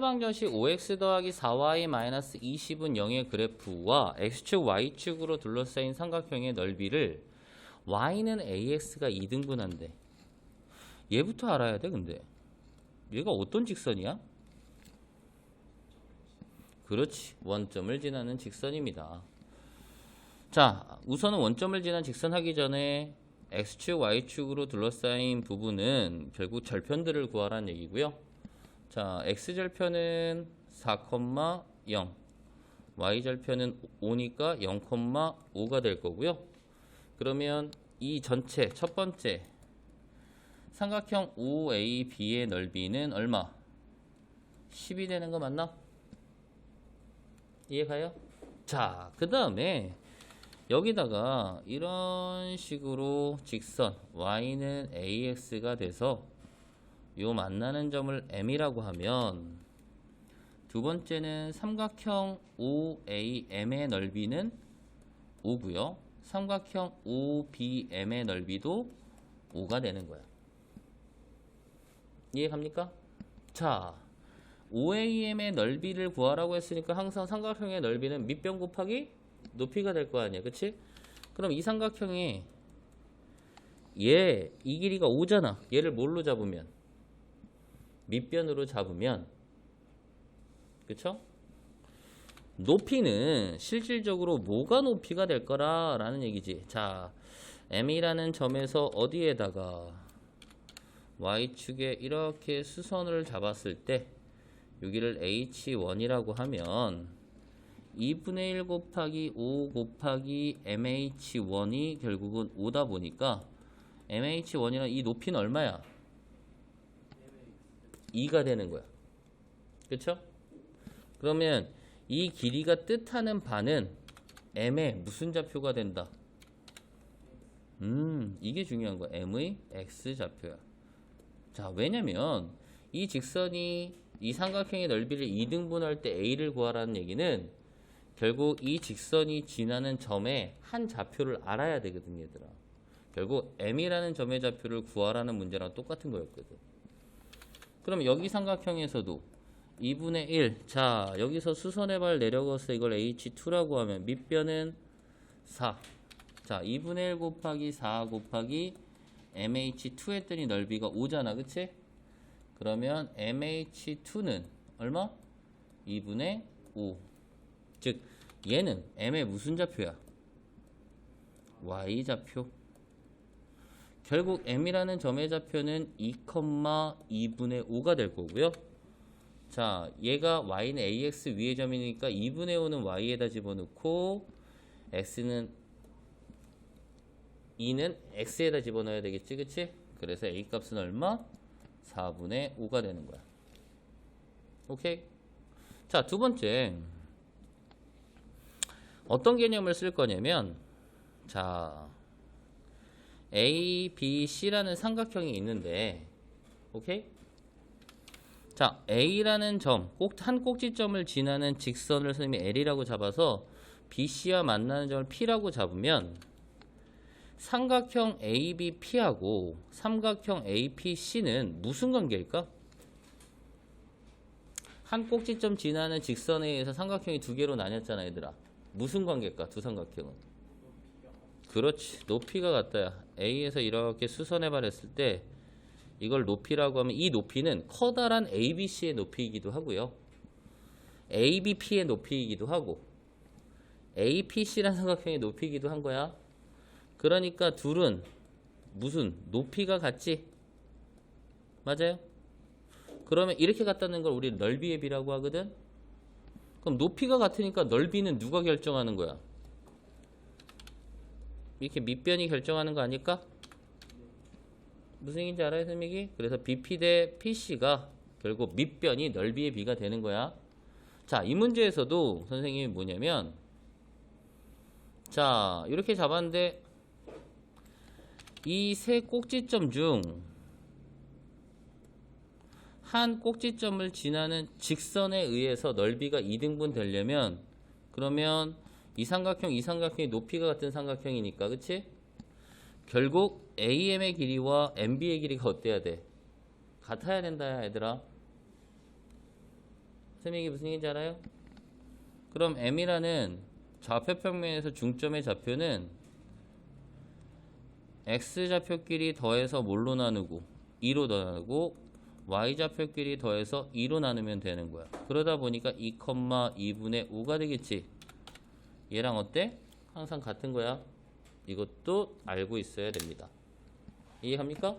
방정식 5x 더하기 4y 마이너스 20은 0의 그래프와 x축 y축으로 둘러싸인 삼각형의 넓이를 y는 ax가 2등분한데 얘부터 알아야 돼 근데. 얘가 어떤 직선이야? 그렇지. 원점을 지나는 직선입니다. 자 우선은 원점을 지난 직선 하기 전에 x축 y축으로 둘러싸인 부분은 결국 절편들을 구하라는 얘기고요 자, x절편은 4,0, y절편은 5니까 0,5가 될 거고요. 그러면 이 전체 첫 번째 삼각형 OAB의 넓이는 얼마? 10이 되는 거 맞나? 이해가요? 자, 그 다음에 여기다가 이런 식으로 직선 y는 ax가 돼서 요 만나는 점을 M이라고 하면 두 번째는 삼각형 OAM의 넓이는 5고요. 삼각형 OBM의 넓이도 5가 되는 거야. 이해 갑니까? 자, OAM의 넓이를 구하라고 했으니까 항상 삼각형의 넓이는 밑변 곱하기 높이가 될 거 아니야. 그치? 그럼 이 삼각형이 얘, 이 길이가 5잖아. 얘를 뭘로 잡으면? 밑변으로 잡으면 그쵸? 높이는 실질적으로 뭐가 높이가 될 거라라는 얘기지. 자, M이라는 점에서 어디에다가 Y축에 이렇게 수선을 잡았을 때 여기를 H1이라고 하면 2분의 1 곱하기 5 곱하기 MH1이 결국은 5다 보니까 MH1이란 이 높이는 얼마야? 2가 되는 거야. 그쵸? 그러면 이 길이가 뜻하는 바는 m의 무슨 좌표가 된다? 음, 이게 중요한 거야. m의 x 좌표야. 자, 왜냐면 이 직선이 이 삼각형의 넓이를 2등분할 때 a를 구하라는 얘기는 결국 이 직선이 지나는 점의 한 좌표를 알아야 되거든, 얘들아. 결국 m이라는 점의 좌표를 구하라는 문제랑 똑같은 거였거든. 그럼 여기 삼각형에서도 2분의 1. 자, 여기서 수선의 발 내려가서 이걸 H2라고 하면 밑변은 4. 자, 2분의 1 곱하기 4 곱하기 MH2 했더니 넓이가 5잖아. 그치? 그러면 MH2는 얼마? 2분의 5. 즉, 얘는 M의 무슨 좌표야? Y 좌표. 결국 m이라는 점의 좌표는 2,2분의 5가 될 거고요. 자, 얘가 y는 ax 위의 점이니까 2분의 5는 y에다 집어넣고 x는 2는 x에다 집어넣어야 되겠지, 그치? 그래서 a 값은 얼마? 4분의 5가 되는 거야. 오케이? 자, 두 번째. 어떤 개념을 쓸 거냐면, 자, A, B, C라는 삼각형이 있는데 오케이? 자, A라는 점, 꼭 한 꼭지점을 지나는 직선을 선생님이 L이라고 잡아서 BC와 만나는 점을 P라고 잡으면 삼각형 ABP하고 삼각형 APC는 무슨 관계일까? 한 꼭지점 지나는 직선에 의해서 삼각형이 두 개로 나뉘었잖아, 얘들아. 무슨 관계일까? 두 삼각형은. 그렇지. 높이가 같다야 A에서 이렇게 수선해 발했을 때 이걸 높이라고 하면 이 높이는 커다란 ABC의 높이이기도 하고요. ABP의 높이이기도 하고 APC라는 삼각형의 높이이기도 한 거야. 그러니까 둘은 무슨 높이가 같지? 맞아요? 그러면 이렇게 같다는 걸 우리 넓이의 비라고 하거든? 그럼 높이가 같으니까 넓이는 누가 결정하는 거야 이렇게 밑변이 결정하는 거 아닐까? 무슨 얘기인지 알아요, 선생님이? 그래서 BP 대 PC가 결국 밑변이 넓이의 비가 되는 거야. 자, 이 문제에서도 선생님이 뭐냐면 자, 이렇게 잡았는데 이 세 꼭지점 중 한 꼭지점을 지나는 직선에 의해서 넓이가 2등분 되려면 그러면 이 삼각형, 이 삼각형이 높이가 같은 삼각형이니까, 그치? 결국 AM의 길이와 MB의 길이가 어때야 돼? 같아야 된다, 얘들아. 쌤이 이게 무슨 얘기인지 알아요? 그럼 m이라는 좌표 평면에서 중점의 좌표는 x 좌표끼리 더해서 뭘로 나누고 2로 나누고 y 좌표끼리 더해서 2로 나누면 되는 거야. 그러다 보니까 2, 2분의 5가 되겠지. 얘랑 어때? 항상 같은 거야. 이것도 알고 있어야 됩니다. 이해합니까?